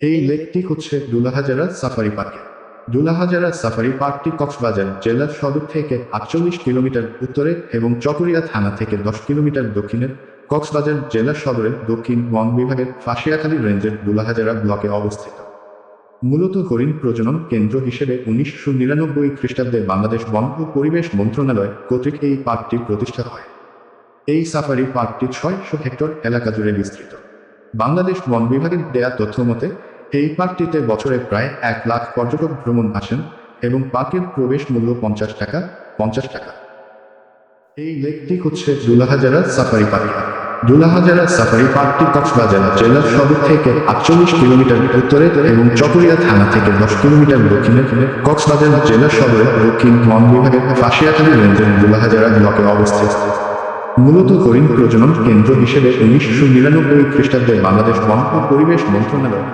এই লেকটি হচ্ছে দুলাহাজারা সাফারি পার্কে। দুলাহাজারা সাফারি পার্কটি কক্সবাজার জেলার সদর থেকে আটচল্লিশ কিলোমিটার উত্তরে এবং চকরিয়া থানা থেকে দশ কিলোমিটার দক্ষিণে কক্সবাজার জেলা সদরের দক্ষিণ বন বিভাগের ফাঁসিয়াখালী রেঞ্জের দুলাহাজারা ব্লকে অবস্থিত। মূলত হরিণ প্রজনন কেন্দ্র হিসেবে উনিশশো নিরানব্বই খ্রিস্টাব্দে বাংলাদেশ বন ও পরিবেশ মন্ত্রণালয় কর্তৃক এই পার্কটি প্রতিষ্ঠা হয়। এই সাফারি পার্কটি ছয়শো হেক্টর এলাকা জুড়ে বিস্তৃত। বাংলাদেশ বন বিভাগের দেয়া তথ্য মতে এই পার্কটিতে বছরে প্রায় এক লাখ পর্যটক ভ্রমণ আসেন এবং পার্কের প্রবেশ মূল্য পঞ্চাশ টাকা পঞ্চাশ টাকা। এই লেকটি হচ্ছে Dulahazara safari park. Dulahazara safari পার্কটি কক্সবাজার জেলার সদর থেকে আটচল্লিশ কিলোমিটার উত্তরে এবং চকরিয়া থানা থেকে দশ কিলোমিটার দক্ষিণে কক্সবাজার জেলার সদরে দক্ষিণ বন বিভাগের ফাঁসিয়াখালী রেঞ্জের দুলাহাজারা ব্লকে অবস্থিত। মূলত হরিণ প্রজনন কেন্দ্র হিসেবে উনিশশো নিরানব্বই খ্রিস্টাব্দে বাংলাদেশ বন ও পরিবেশ মন্ত্রণালয়